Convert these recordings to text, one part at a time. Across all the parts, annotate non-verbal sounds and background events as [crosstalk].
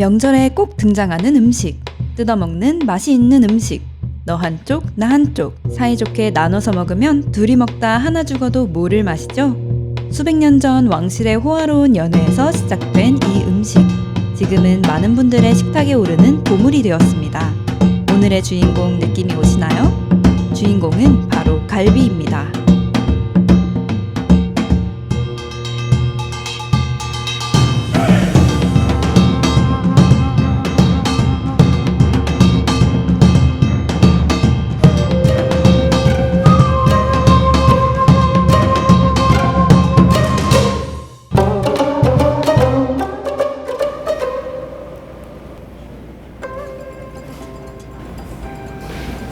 명절에 꼭 등장하는 음식, 뜯어먹는 맛이 있는 음식. 너 한쪽, 나 한쪽, 사이좋게 나눠서 먹으면 둘이 먹다 하나 죽어도 모를 맛이죠? 수백 년 전 왕실의 호화로운 연회에서 시작된 이 음식. 지금은 많은 분들의 식탁에 오르는 보물이 되었습니다. 오늘의 주인공 느낌이 오시나요? 주인공은 바로 갈비입니다.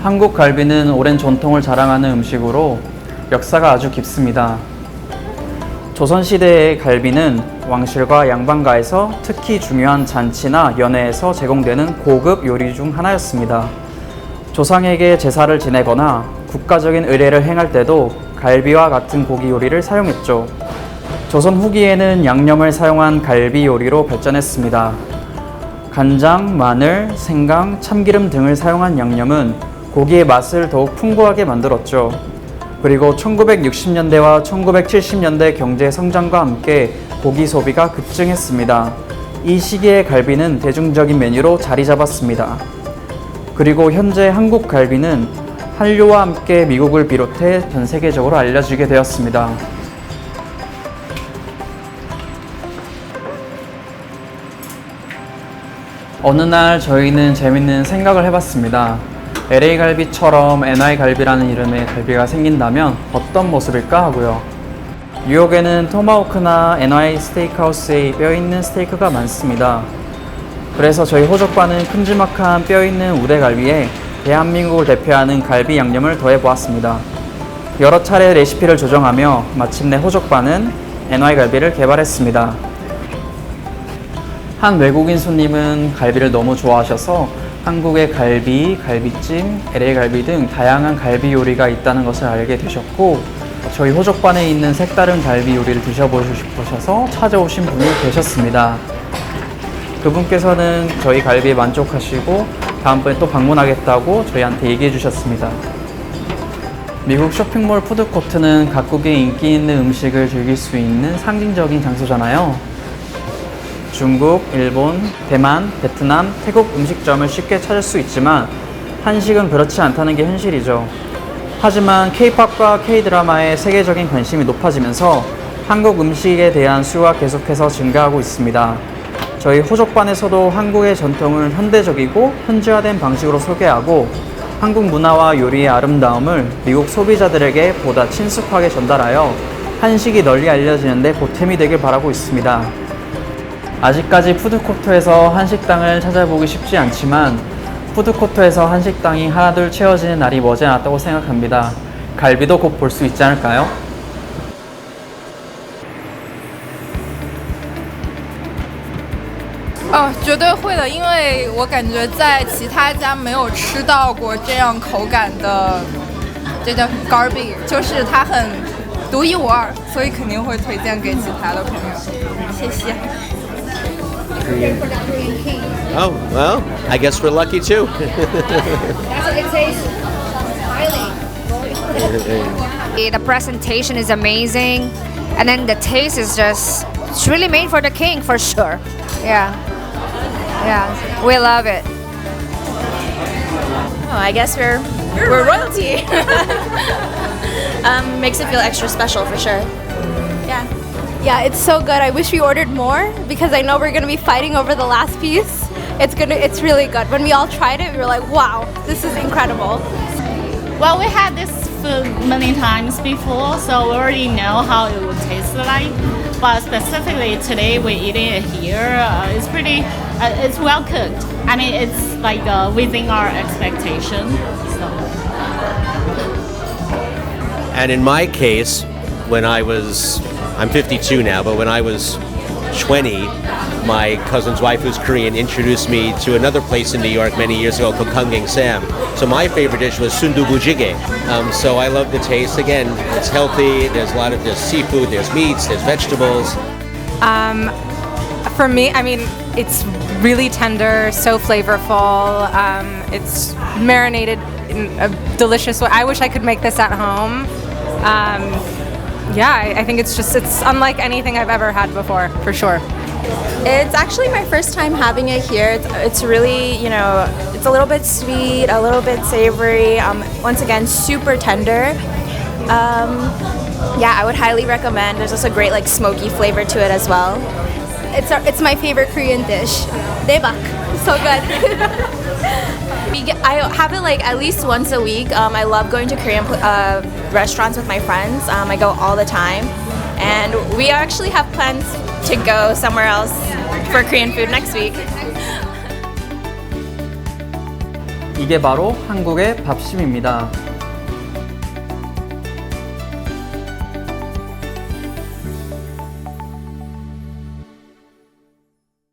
한국 갈비는 오랜 전통을 자랑하는 음식으로 역사가 아주 깊습니다. 조선시대의 갈비는 왕실과 양반가에서 특히 중요한 잔치나 연회에서 제공되는 고급 요리 중 하나였습니다. 조상에게 제사를 지내거나 국가적인 의례를 행할 때도 갈비와 같은 고기 요리를 사용했죠. 조선 후기에는 양념을 사용한 갈비 요리로 발전했습니다. 간장, 마늘, 생강, 참기름 등을 사용한 양념은 고기의 맛을 더욱 풍부하게 만들었죠. 그리고 1960년대와 1970년대 경제 성장과 함께 고기 소비가 급증했습니다. 이 시기에 갈비는 대중적인 메뉴로 자리 잡았습니다. 그리고 현재 한국 갈비는 한류와 함께 미국을 비롯해 전 세계적으로 알려지게 되었습니다. 어느 날 저희는 재밌는 생각을 해봤습니다. LA 갈비처럼 NI 갈비라는 이름의 갈비가 생긴다면 어떤 모습일까 하고요. 뉴욕에는 토마호크나 NI 스테이크하우스에 뼈 있는 스테이크가 많습니다. 그래서 저희 호적반은 큼지막한 뼈 있는 우대갈비에 대한민국을 대표하는 갈비 양념을 더해 보았습니다. 여러 차례 레시피를 조정하며 마침내 호적반은 NY 갈비를 개발했습니다. 한 외국인 손님은 갈비를 너무 좋아하셔서 한국의 갈비, 갈비찜, LA 갈비 등 다양한 갈비 요리가 있다는 것을 알게 되셨고 저희 호적반에 있는 색다른 갈비 요리를 드셔보고 싶으셔서 찾아오신 분이 계셨습니다. 그분께서는 저희 갈비에 만족하시고 다음번에 또 방문하겠다고 저희한테 얘기해 주셨습니다. 미국 쇼핑몰 푸드코트는 각국의 인기 있는 음식을 즐길 수 있는 상징적인 장소잖아요. 중국, 일본, 대만, 베트남, 태국 음식점을 쉽게 찾을 수 있지만 한식은 그렇지 않다는 게 현실이죠. 하지만 K-팝과 K-드라마의 세계적인 관심이 높아지면서 한국 음식에 대한 수요가 계속해서 증가하고 있습니다. 저희 호적반에서도 한국의 전통을 현대적이고 현지화된 방식으로 소개하고 한국 문화와 요리의 아름다움을 미국 소비자들에게 보다 친숙하게 전달하여 한식이 널리 알려지는데 보탬이 되길 바라고 있습니다. 아직까지 푸드코트에서 한식당을 찾아보기 쉽지 않지만 푸드코트에서 한식당이 하나둘 채워지는 날이 머지않았다고 생각합니다. 갈비도 곧 볼 수 있지 않을까요? 哦，绝对会的，因为我感觉在其他家没有吃到过这样口感的，这叫 Garby，就是它很独一无二，所以肯定会推荐给其他的朋友。谢谢。 Oh, well, I guess we're lucky too. [laughs] That's what it tastes. Highly. [laughs] The presentation is amazing, and then the taste is just it's really made for the king for sure. Yeah, yeah, we love it. Oh, I guess we're we're, royalty. [laughs] um, makes it feel extra special for sure. Yeah. Yeah, it's so good. I wish we ordered more because I know we're gonna be fighting over the last piece. It's gonna it's really good. When we all tried it, we were like, wow, this is incredible. Well, we had this food many times before, so we already know how it would taste like. But specifically today, we're eating it here. Uh, it's pretty, uh, it's well cooked. I mean, it's like uh, within our expectation. So. And in my case, when I was, I'm 52 now, but when I was 20, my cousin's wife, who's Korean, introduced me to another place in New York many years ago called Kangeng Sam. So my favorite dish was sundubu jjigae. Um, so I love the taste. Again, it's healthy. There's a lot of there's seafood, there's meats, there's vegetables. Um, For me, I mean, it's really tender, so flavorful. Um, it's marinated in a delicious way. I wish I could make this at home. Um, yeah, I, think it's just it's unlike anything I've ever had before, for sure. It's actually my first time having it here. It's, it's really, you know, it's a little bit sweet, a little bit savory. Um, once again, super tender. Um, yeah, I would highly recommend. There's also a great like smoky flavor to it as well. It's our, it's my favorite Korean dish. Daebak. So good. [laughs] We get, I have it like at least once a week. Um, I love going to Korean pl- uh, restaurants with my friends. Um, I go all the time, and we actually have plans to go somewhere else for Korean food next week. 이게 바로 한국의 밥심입니다.